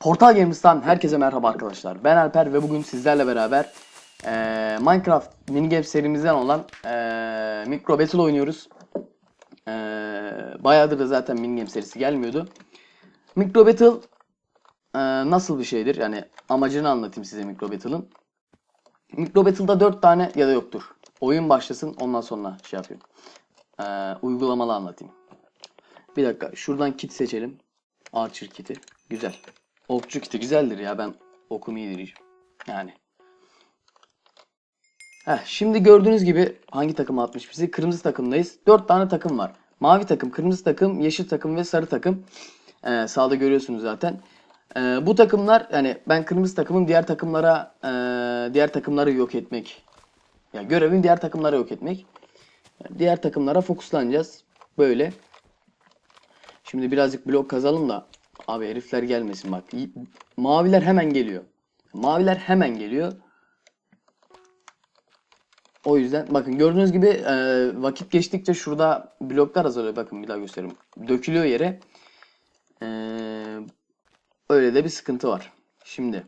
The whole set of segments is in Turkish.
Portal Games'tan herkese merhaba arkadaşlar. Ben Alper ve bugün sizlerle beraber eee, Minecraft minigame serimizden olan eee Micro Battle oynuyoruz. Eee bayağıdır da zaten minigame serisi gelmiyordu. Micro Battle eee, nasıl bir şeydir? Yani amacını anlatayım size Micro Battle'ın. Micro Battle'da 4 tane ya da yoktur. Oyun başlasın ondan sonra şey yapıyorum. Eee uygulamalı anlatayım. Bir dakika şuradan kit seçelim. Archer kiti. Güzel. Okçu kiti güzeldir ya ben okum iyidir diyeceğim. Yani. Heh, şimdi gördüğünüz gibi hangi takım atmış bizi? Kırmızı takımdayız. 4 tane takım var. Mavi takım, kırmızı takım, yeşil takım ve sarı takım. Ee, sağda görüyorsunuz zaten. Ee, bu takımlar yani ben kırmızı takımım diğer takımlara e, diğer takımları yok etmek. Ya görevim diğer takımları yok etmek. Diğer takımlara fokuslanacağız. Böyle. Şimdi birazcık blok kazalım da abi herifler gelmesin bak. Maviler hemen geliyor. Maviler hemen geliyor. O yüzden bakın gördüğünüz gibi e, vakit geçtikçe şurada bloklar azalıyor. Bakın bir daha göstereyim. Dökülüyor yere. E, öyle de bir sıkıntı var. Şimdi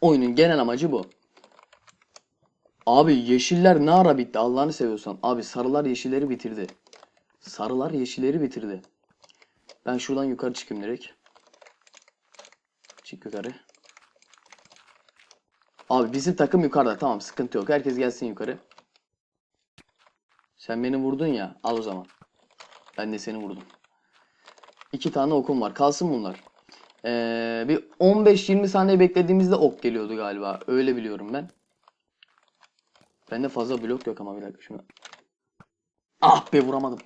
oyunun genel amacı bu. Abi yeşiller ne ara bitti Allah'ını seviyorsan. Abi sarılar yeşilleri bitirdi. Sarılar yeşilleri bitirdi. Ben şuradan yukarı çıkayım direkt. Çık yukarı. Abi bizim takım yukarıda. Tamam sıkıntı yok. Herkes gelsin yukarı. Sen beni vurdun ya. Al o zaman. Ben de seni vurdum. İki tane okum var. Kalsın bunlar. Ee, bir 15-20 saniye beklediğimizde ok geliyordu galiba. Öyle biliyorum ben. Bende fazla blok yok ama bir dakika şunu. Ah be vuramadım.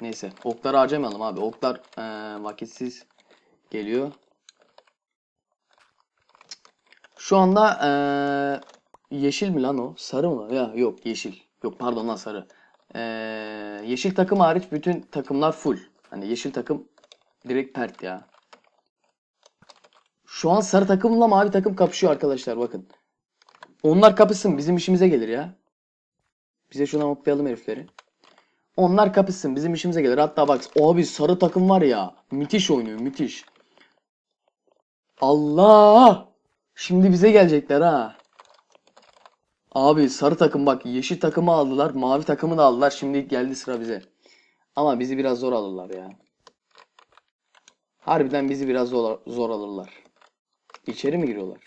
Neyse okları harcamayalım abi. Oklar eee, vakitsiz geliyor. Şu anda eee, yeşil mi lan o? Sarı mı? Ya yok yeşil. Yok pardon lan sarı. Eee, yeşil takım hariç bütün takımlar full. Hani yeşil takım direkt pert ya. Şu an sarı takımla mavi takım kapışıyor arkadaşlar bakın. Onlar kapışsın bizim işimize gelir ya. Bize şuna oklayalım herifleri. Onlar kapışsın bizim işimize gelir. Hatta bak abi sarı takım var ya müthiş oynuyor müthiş. Allah! Şimdi bize gelecekler ha. Abi sarı takım bak yeşil takımı aldılar mavi takımı da aldılar şimdi geldi sıra bize. Ama bizi biraz zor alırlar ya. Harbiden bizi biraz zor, zor alırlar. İçeri mi giriyorlar?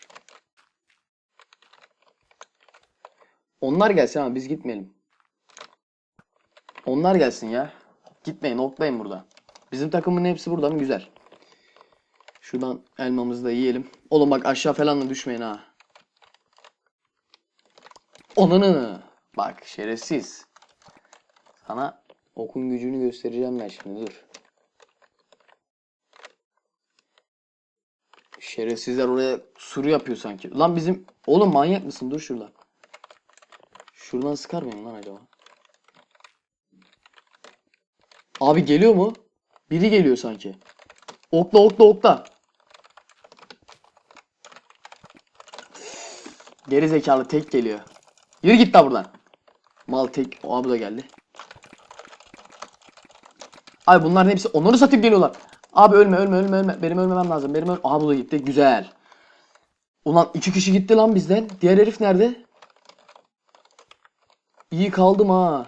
Onlar gelsin ama biz gitmeyelim. Onlar gelsin ya. Gitmeyin, oklayın burada. Bizim takımın hepsi burada mı? Güzel. Şuradan elmamızı da yiyelim. Oğlum bak aşağı falan da düşmeyin ha. Onunu. Bak şerefsiz. Sana okun gücünü göstereceğim ben şimdi dur. Şerefsizler oraya suru yapıyor sanki. Lan bizim... Oğlum manyak mısın? Dur şuradan. Şuradan sıkar mıyım lan acaba? Abi geliyor mu? Biri geliyor sanki. Okla okla okla. Geri zekalı tek geliyor. Yürü git lan buradan. Mal tek. O abi da geldi. Abi bunların hepsi onları satıp geliyorlar. Abi ölme ölme ölme ölme. Benim ölmemem lazım. Benim ölme. Aha da gitti. Güzel. Ulan iki kişi gitti lan bizden. Diğer herif nerede? İyi kaldım ha.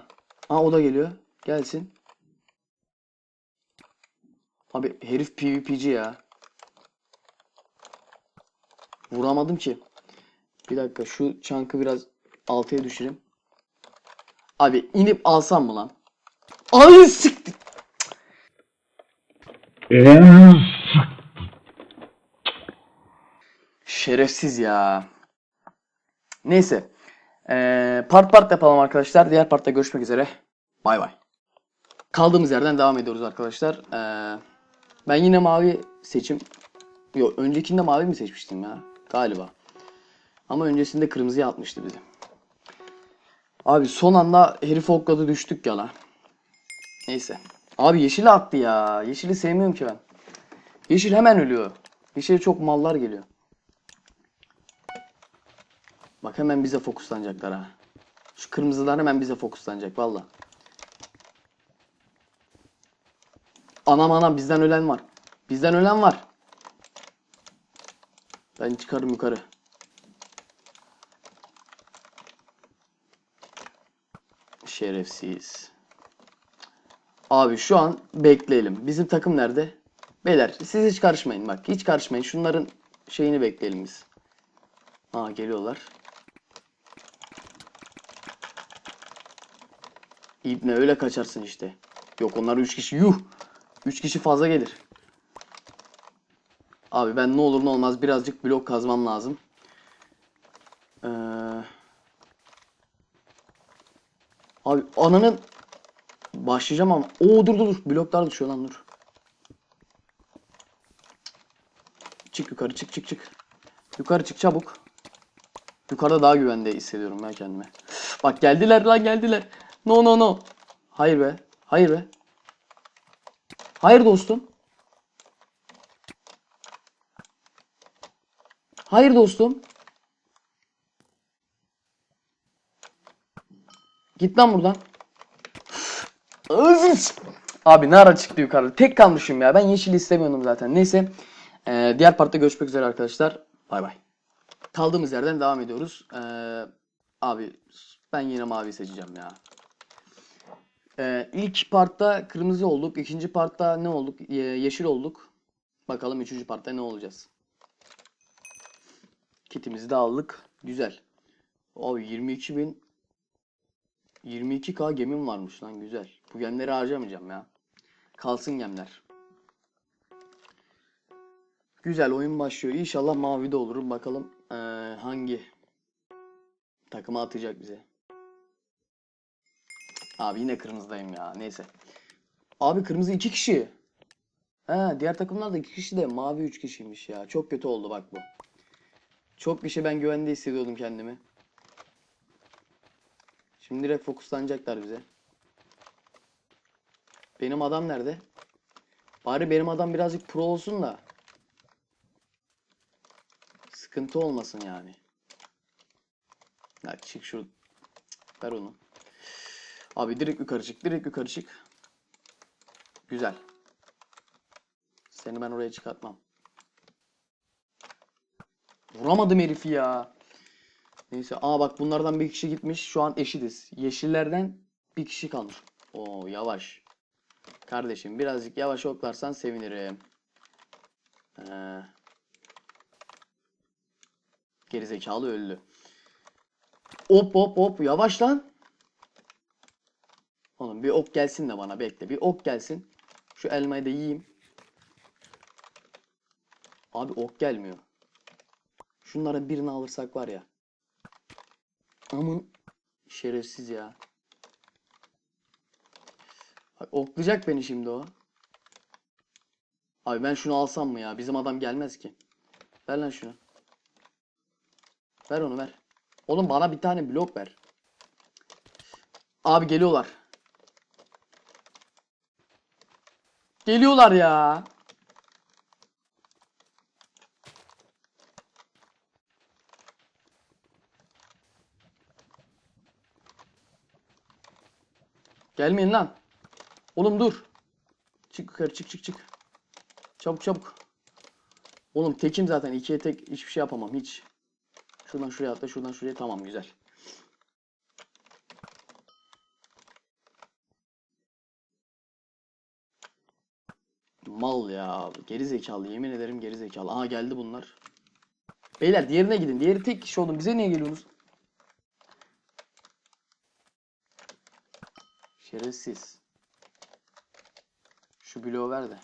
Aa o da geliyor. Gelsin. Abi herif PvP'ci ya. Vuramadım ki. Bir dakika şu çankı biraz altıya düşüreyim. Abi inip alsam mı lan? Ay siktir. Şerefsiz ya. Neyse. Ee, part part yapalım arkadaşlar. Diğer partta görüşmek üzere. Bay bay. Kaldığımız yerden devam ediyoruz arkadaşlar. Ee, ben yine mavi seçim. Yok öncekinde mavi mi seçmiştim ya? Galiba. Ama öncesinde kırmızıya atmıştı bizi. Abi son anda herif okladı düştük ya la. Neyse. Abi yeşili attı ya. Yeşili sevmiyorum ki ben. Yeşil hemen ölüyor. Yeşile çok mallar geliyor. Bak hemen bize fokuslanacaklar ha. Şu kırmızılar hemen bize fokuslanacak valla. Anam anam bizden ölen var. Bizden ölen var. Ben çıkarım yukarı. Şerefsiz. Abi şu an bekleyelim. Bizim takım nerede? Beyler siz hiç karışmayın bak. Hiç karışmayın. Şunların şeyini bekleyelim biz. Aa geliyorlar. İbne öyle kaçarsın işte. Yok onlar 3 kişi. Yuh. 3 kişi fazla gelir. Abi ben ne olur ne olmaz birazcık blok kazmam lazım. Ee... Abi ananın başlayacağım ama. Oo dur dur dur. Bloklar düşüyor lan dur. Çık yukarı çık çık çık. Yukarı çık çabuk. Yukarıda daha güvende hissediyorum ben kendimi. Bak geldiler lan geldiler. No no no. Hayır be. Hayır be. Hayır dostum. Hayır dostum. Git lan buradan. Abi ne ara çıktı yukarı? Tek kalmışım ya. Ben yeşil istemiyordum zaten. Neyse. Ee, diğer partta görüşmek üzere arkadaşlar. Bay bay. Kaldığımız yerden devam ediyoruz. Ee, abi ben yine mavi seçeceğim ya. Ee, ilk partta kırmızı olduk. ikinci partta ne olduk? Ye- yeşil olduk. Bakalım üçüncü partta ne olacağız? Kitimizi de aldık. Güzel. Abi 22 bin 22k gemim varmış lan güzel. Bu gemleri harcamayacağım ya. Kalsın gemler. Güzel oyun başlıyor. İnşallah mavide olurum. Bakalım eee, hangi takıma atacak bize. Abi yine kırmızıdayım ya. Neyse. Abi kırmızı iki kişi. He, diğer takımlar da iki kişi de mavi üç kişiymiş ya. Çok kötü oldu bak bu. Çok bir şey ben güvende hissediyordum kendimi. Şimdi direkt fokuslanacaklar bize. Benim adam nerede? Bari benim adam birazcık pro olsun da. Sıkıntı olmasın yani. Ya çık şu. Ver onu. Abi direkt yukarı çık. Direkt yukarı çık. Güzel. Seni ben oraya çıkartmam. Vuramadım herifi ya. Neyse. Aa bak bunlardan bir kişi gitmiş. Şu an eşitiz. Yeşillerden bir kişi kalmış. Oo yavaş. Kardeşim birazcık yavaş oklarsan sevinirim. Ee, gerizekalı öldü. Hop hop hop yavaş lan. Oğlum bir ok gelsin de bana bekle. Bir ok gelsin. Şu elmayı da yiyeyim. Abi ok gelmiyor. Şunlara birini alırsak var ya. Aman şerefsiz ya. Bak, oklayacak beni şimdi o. Abi ben şunu alsam mı ya? Bizim adam gelmez ki. Ver lan şunu. Ver onu ver. Oğlum bana bir tane blok ver. Abi geliyorlar. Geliyorlar ya. Gelmeyin lan. Oğlum dur. Çık yukarı çık çık çık. Çabuk çabuk. Oğlum tekim zaten. ikiye tek hiçbir şey yapamam hiç. Şuradan şuraya atla şuradan şuraya tamam güzel. Mal ya. Geri zekalı yemin ederim geri zekalı. Aha geldi bunlar. Beyler diğerine gidin. Diğeri tek kişi oğlum. Bize niye geliyorsunuz? Şerefsiz. Şu bloğu ver de.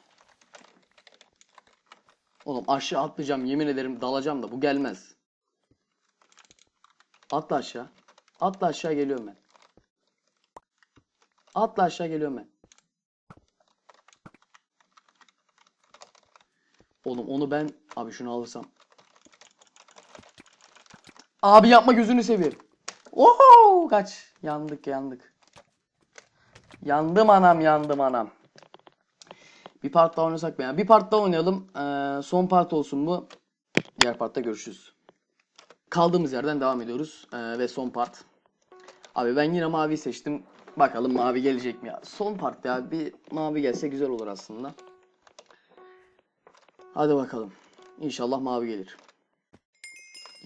Oğlum aşağı atlayacağım yemin ederim dalacağım da bu gelmez. Atla aşağı. Atla aşağı geliyorum ben. Atla aşağı geliyorum ben. Oğlum onu ben abi şunu alırsam. Abi yapma gözünü seveyim. Oho kaç. Yandık yandık. Yandım anam yandım anam. Bir part daha oynasak mı ya? Bir part daha oynayalım. Ee, son part olsun bu. Diğer partta görüşürüz. Kaldığımız yerden devam ediyoruz. Ee, ve son part. Abi ben yine mavi seçtim. Bakalım mavi gelecek mi ya? Son part ya. Bir mavi gelse güzel olur aslında. Hadi bakalım. İnşallah mavi gelir.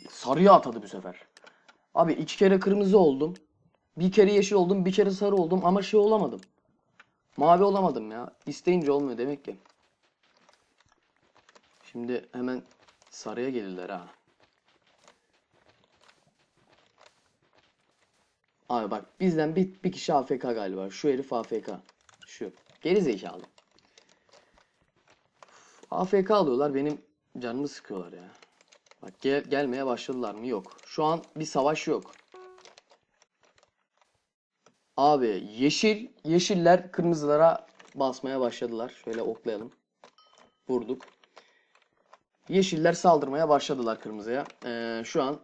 Sarıya atadı bu sefer. Abi iki kere kırmızı oldum. Bir kere yeşil oldum. Bir kere sarı oldum. Ama şey olamadım. Mavi olamadım ya. İsteyince olmuyor demek ki. Şimdi hemen sarıya gelirler ha. Abi bak bizden bir, bir kişi AFK galiba. Şu herif AFK. Şu. Geri zekalı. AFK alıyorlar benim canımı sıkıyorlar ya. Bak gel, gelmeye başladılar mı? Yok. Şu an bir savaş yok. Abi yeşil yeşiller kırmızılara basmaya başladılar. Şöyle oklayalım. Vurduk. Yeşiller saldırmaya başladılar kırmızıya. Ee, şu an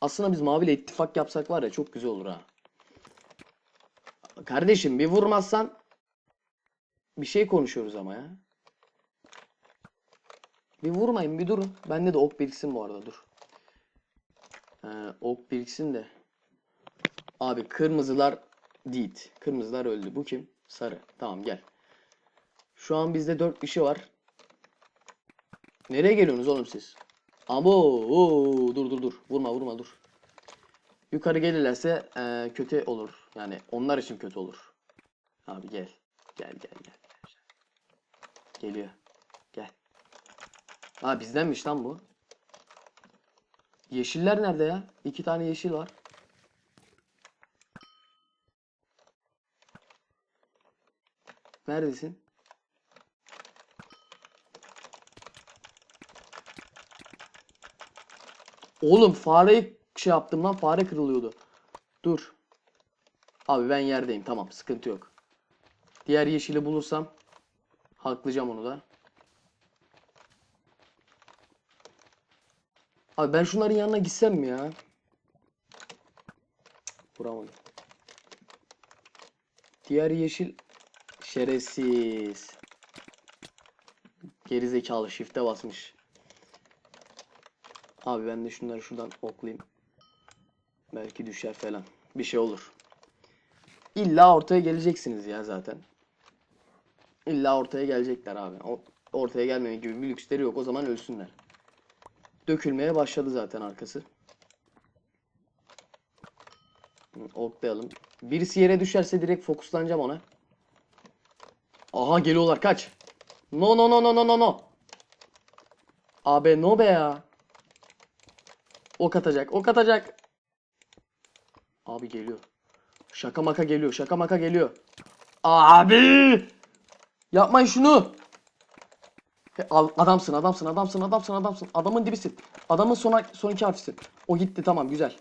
aslında biz maviyle ittifak yapsak var ya çok güzel olur ha. Kardeşim bir vurmazsan bir şey konuşuyoruz ama ya. Bir vurmayın bir durun. Bende de ok biriksin bu arada dur. Ee, ok biriksin de. Abi kırmızılar değil. Kırmızılar öldü. Bu kim? Sarı. Tamam gel. Şu an bizde 4 kişi var. Nereye geliyorsunuz oğlum siz? Abo, dur dur dur. Vurma vurma dur. Yukarı gelirlerse eee, kötü olur. Yani onlar için kötü olur. Abi gel. Gel gel gel. Geliyor. Aa bizdenmiş lan bu. Yeşiller nerede ya? İki tane yeşil var. Neredesin? Oğlum fareyi şey yaptım lan fare kırılıyordu. Dur. Abi ben yerdeyim tamam sıkıntı yok. Diğer yeşili bulursam haklayacağım onu da. Abi ben şunların yanına gitsem mi ya? Vuramadım. Diğer yeşil şerefsiz. Gerizekalı shift'e basmış. Abi ben de şunları şuradan oklayayım. Belki düşer falan. Bir şey olur. İlla ortaya geleceksiniz ya zaten. İlla ortaya gelecekler abi. Ortaya gelmeme gibi bir lüksleri yok. O zaman ölsünler. Dökülmeye başladı zaten arkası. Oklayalım. Birisi yere düşerse direkt fokuslanacağım ona. Aha geliyorlar kaç. No no no no no no no. Abi no be ya. Ok atacak. Ok atacak. Abi geliyor. Şaka maka geliyor. Şaka maka geliyor. Abi! Yapmayın şunu. Adamsın, adamsın, adamsın, adamsın, adamsın. Adamın dibisin. Adamın son, son iki harfisin. O gitti tamam güzel.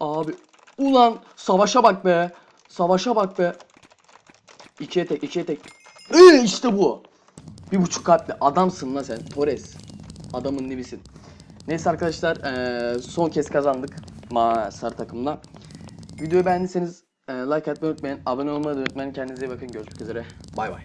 Abi. Ulan savaşa bak be. Savaşa bak be. İkiye tek, ikiye tek. Ee, işte bu. Bir buçuk kalpli adamsın lan sen. Torres. Adamın dibisin. Neyse arkadaşlar eee, son kez kazandık ma sarı takımla. Videoyu beğendiyseniz eee, like atmayı unutmayın. Abone olmayı unutmayın. Kendinize iyi bakın. Görüşmek üzere. Bay bay.